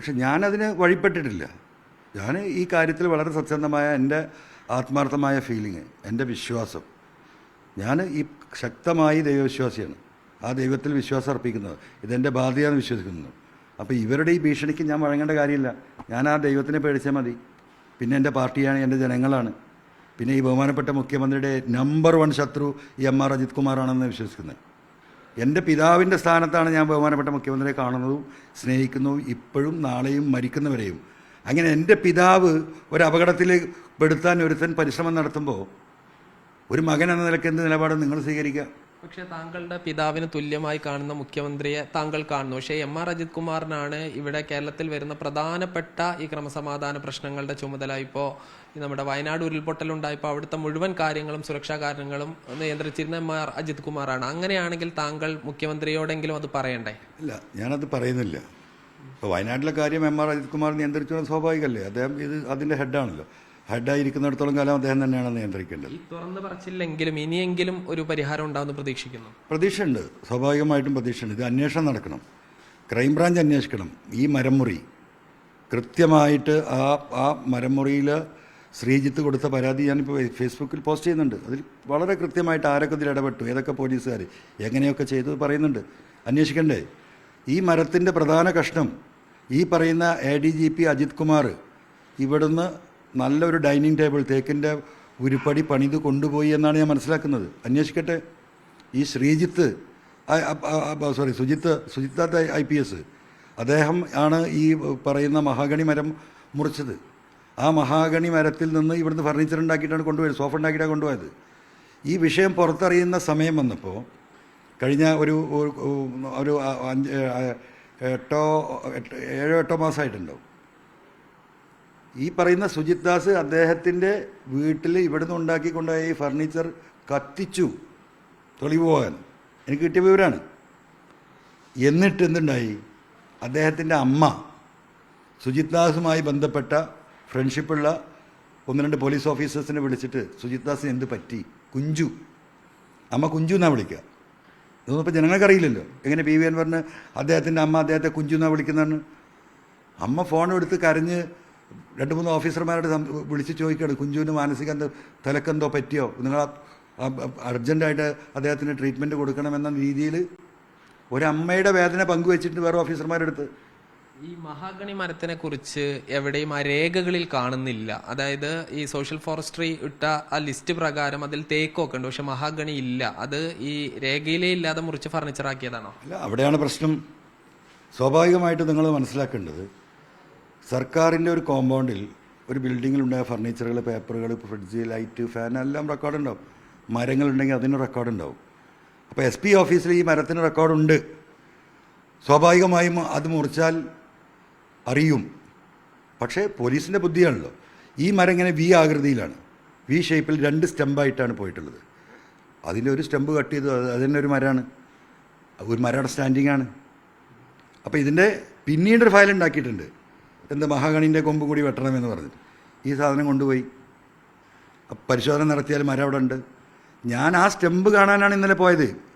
പക്ഷെ ഞാനതിന് വഴിപ്പെട്ടിട്ടില്ല. ഞാൻ ഈ കാര്യത്തിൽ വളരെ സത്യസന്ധമായ എന്റെ ആത്മാർത്ഥമായ ഫീലിങ് എന്റെ വിശ്വാസം. ഞാൻ ഈ ശക്തമായി ദൈവവിശ്വാസിയാണ്. ആ ദൈവത്തിൽ വിശ്വാസം അർപ്പിക്കുന്നത് ഇതെന്റെ ബാധ്യതയാണ് വിശ്വസിക്കുന്നു. അപ്പോൾ ഇവരുടെ ഈ ഭീഷണിക്ക് ഞാൻ വഴങ്ങേണ്ട കാര്യമില്ല. ഞാൻ ആ ദൈവത്തിനെ പേടിച്ചാൽ മതി. പിന്നെ എന്റെ പാർട്ടിയാണ് എന്റെ ജനങ്ങളാണ്. പിന്നെ ഈ ബഹുമാനപ്പെട്ട മുഖ്യമന്ത്രിയുടെ നമ്പർ വൺ ശത്രു ഈ എം ആർ അജിത് കുമാറാണെന്ന് വിശ്വസിക്കുന്നത്. എന്റെ പിതാവിന്റെ സ്ഥാനത്താണ് ഞാൻ ബഹുമാനപ്പെട്ട മുഖ്യമന്ത്രിയെ കാണുന്നതും സ്നേഹിക്കുന്നതും ഇപ്പോഴും നാളെയും മരിക്കുന്നവരെയും. അങ്ങനെ എന്റെ പിതാവ് ഒരു അപകടത്തിൽ പെടുത്താൻ ഒരുത്തൻ പരിശ്രമം നടത്തുമ്പോൾ ഒരു മകൻ എന്ന നിലയ്ക്ക് എന്ത് നിലപാട് നിങ്ങൾ സ്വീകരിക്കുക? പക്ഷേ താങ്കളുടെ പിതാവിന് തുല്യമായി കാണുന്ന മുഖ്യമന്ത്രിയെ താങ്കൾ കാണുന്നു. പക്ഷേ എം ആർ അജിത് കുമാറിനാണ് ഇവിടെ കേരളത്തിൽ വരുന്ന പ്രധാനപ്പെട്ട ഈ ക്രമസമാധാന പ്രശ്നങ്ങളുടെ ചുമതല. ഇപ്പോൾ നമ്മുടെ വയനാട് ഉരുൾപൊട്ടലുണ്ടായപ്പോൾ അവിടുത്തെ മുഴുവൻ കാര്യങ്ങളും സുരക്ഷാ കാര്യങ്ങളും നിയന്ത്രിച്ചിരുന്ന എം ആർ അജിത് കുമാറാണ്. അങ്ങനെയാണെങ്കിൽ താങ്കൾ മുഖ്യമന്ത്രിയോടെങ്കിലും അത് പറയണ്ടേ? ഇല്ല ഞാനത് പറയുന്നില്ല. ഇപ്പോൾ വയനാട്ടിലെ കാര്യം എം ആർ അജിത് കുമാർ നിയന്ത്രിച്ചത് സ്വാഭാവികമല്ലേ? അദ്ദേഹം ഇത് അതിന്റെ ഹെഡാണല്ലോ ഹെഡായിരിക്കുന്നിടത്തോളം കാലം അദ്ദേഹം തന്നെയാണ് നിയന്ത്രിക്കേണ്ടത്. തുറന്ന് പറച്ചില്ലെങ്കിലും ഇനിയെങ്കിലും ഒരു പരിഹാരം ഉണ്ടാവുമെന്ന് പ്രതീക്ഷിക്കുന്നു. പ്രതീക്ഷയുണ്ട്. സ്വാഭാവികമായിട്ടും പ്രതീക്ഷയുണ്ട്. ഇത് അന്വേഷണം നടക്കണം. ക്രൈംബ്രാഞ്ച് അന്വേഷിക്കണം. ഈ മരമുറി. കൃത്യമായിട്ട് ആ ആ മരമുറിയിൽ ശ്രീജിത്ത് കൊടുത്ത പരാതി ഞാനിപ്പോൾ ഫേസ്ബുക്കിൽ പോസ്റ്റ് ചെയ്യുന്നുണ്ട്. അതിൽ വളരെ കൃത്യമായിട്ട് ആരൊക്കെ ഇതിൽ ഇടപെട്ടു? ഏതൊക്കെ പോലീസുകാർ എങ്ങനെയൊക്കെ ചെയ്തു പറയുന്നുണ്ട്. അന്വേഷിക്കണ്ടേ? ഈ മരത്തിന്റെ പ്രധാന കഷ്ണം ഈ പറയുന്ന A D G P Ajith Kumar ഇവിടുന്ന് നല്ലൊരു ഡൈനിങ് ടേബിൾ തേക്കിന്റെ ഉരുപ്പടി പണിത് കൊണ്ടുപോയി എന്നാണ് ഞാൻ മനസ്സിലാക്കുന്നത്. അന്വേഷിക്കട്ടെ. ഈ Sreejith sorry Sujith Sujith I P S. അദ്ദേഹം ആണ് ഈ പറയുന്ന മഹാഗണി മരം മുറിച്ചത്. ആ മഹാഗണി മരത്തിൽ നിന്ന് ഇവിടുന്ന് ഫർണിച്ചർ ഉണ്ടാക്കിയിട്ടാണ് കൊണ്ടുപോയത് സോഫ ഉണ്ടാക്കിയിട്ടാണ് കൊണ്ടുപോയത്. ഈ വിഷയം പുറത്തറിയുന്ന സമയം വന്നപ്പോൾ കഴിഞ്ഞ ഒരു ഒരു- അഞ്ച് എട്ടോ എട്ട് ഏഴോ എട്ടോ മാസമായിട്ടുണ്ടാവും. ഈ പറയുന്ന സുജിത് ദാസ് അദ്ദേഹത്തിന്റെ വീട്ടിൽ ഇവിടുന്ന് ഉണ്ടാക്കിക്കൊണ്ടുപോയ ഈ ഫർണിച്ചർ കത്തിച്ചു തെളിവ് പോകാൻ. എനിക്ക് കിട്ടിയ വിവരമാണ് എന്നിട്ട് എന്തുണ്ടായി? അദ്ദേഹത്തിന്റെ അമ്മ സുജിത് ദാസുമായി ബന്ധപ്പെട്ട ഫ്രണ്ട്ഷിപ്പുള്ള ഒന്ന് രണ്ട് പോലീസ് ഓഫീസേഴ്സിനെ വിളിച്ചിട്ട് സുജിത് ദാസിന് എന്ത് പറ്റി? കുഞ്ചു. അമ്മ കുഞ്ചു എന്നാണ് വിളിക്കുക ഇതൊന്നും ഇപ്പോൾ ജനങ്ങൾക്കറിയില്ലല്ലോ എങ്ങനെ പി വി പറഞ്ഞ് അദ്ദേഹത്തിന്റെ അമ്മ അദ്ദേഹത്തെ കുഞ്ചു എന്നാണ് വിളിക്കുന്നതാണ് അമ്മ ഫോൺ എടുത്ത് കരഞ്ഞ് രണ്ട് മൂന്ന് ഓഫീസർമാരോട് വിളിച്ച് ചോദിക്കുകയാണ് കുഞ്ചുവിന് മാനസിക എന്തോ തലക്കെന്തോ പറ്റിയോ? നിങ്ങൾ അർജന്റായിട്ട് അദ്ദേഹത്തിന് ട്രീറ്റ്മെന്റ് കൊടുക്കണമെന്ന രീതിയിൽ ഒരമ്മയുടെ വേദന പങ്കുവെച്ചിട്ട് വേറെ ഓഫീസർമാരെടുത്ത് ഈ മഹാഗണി മരത്തിനെ കുറിച്ച് എവിടെയും ആ രേഖകളിൽ കാണുന്നില്ല. അതായത് ഈ സോഷ്യൽ ഫോറസ്ട്രി ഇട്ട ആ ലിസ്റ്റ് പ്രകാരം അതിൽ തേക്കൊക്കെ ഉണ്ട് പക്ഷെ മഹാഗണി ഇല്ല. അത് ഈ രേഖയിലേ ഇല്ലാതെ മുറിച്ച് ഫർണിച്ചർ ആക്കിയതാണോ അല്ല അവിടെയാണ് പ്രശ്നം. സ്വാഭാവികമായിട്ട് നിങ്ങൾ മനസ്സിലാക്കേണ്ടത് സർക്കാരിന്റെ ഒരു കോമ്പൗണ്ടിൽ ഒരു ബിൽഡിങ്ങിലുണ്ടായ ഫർണിച്ചറുകൾ പേപ്പറുകൾ ഫ്രിഡ്ജ് ലൈറ്റ് ഫാൻ എല്ലാം റെക്കോർഡുണ്ടാവും മരങ്ങളുണ്ടെങ്കിൽ അതിന് റെക്കോർഡുണ്ടാവും അപ്പോൾ എസ് പി ഓഫീസിൽ ഈ മരത്തിന് റെക്കോർഡുണ്ട് സ്വാഭാവികമായും അത് മുറിച്ചാൽ അറിയും. പക്ഷേ പോലീസിന്റെ ബുദ്ധിയാണല്ലോ. ഈ മരം ഇങ്ങനെ വി ആകൃതിയിലാണ്. വി ഷേപ്പിൽ രണ്ട് സ്റ്റെമ്പായിട്ടാണ് പോയിട്ടുള്ളത്. അതിന്റെ ഒരു സ്റ്റെമ്പ് കട്ട് ചെയ്തു. അത് അത് ഒരു മരമാണ്. ഒരു മരയുടെ സ്റ്റാൻഡിങ് ആണ്. അപ്പോൾ ഇതിന്റെ പിന്നീടൊരു ഫയൽ ഉണ്ടാക്കിയിട്ടുണ്ട്. എന്ത് മഹാഗണിന്റെ കൊമ്പ് കൂടി വെട്ടണമെന്ന് പറഞ്ഞിട്ട് ഈ സാധനം കൊണ്ടുപോയി. പരിശോധന നടത്തിയാൽ മരം അവിടെ ഉണ്ട്. ഞാൻ ആ സ്റ്റെമ്പ് കാണാനാണ് ഇന്നലെ പോയത്.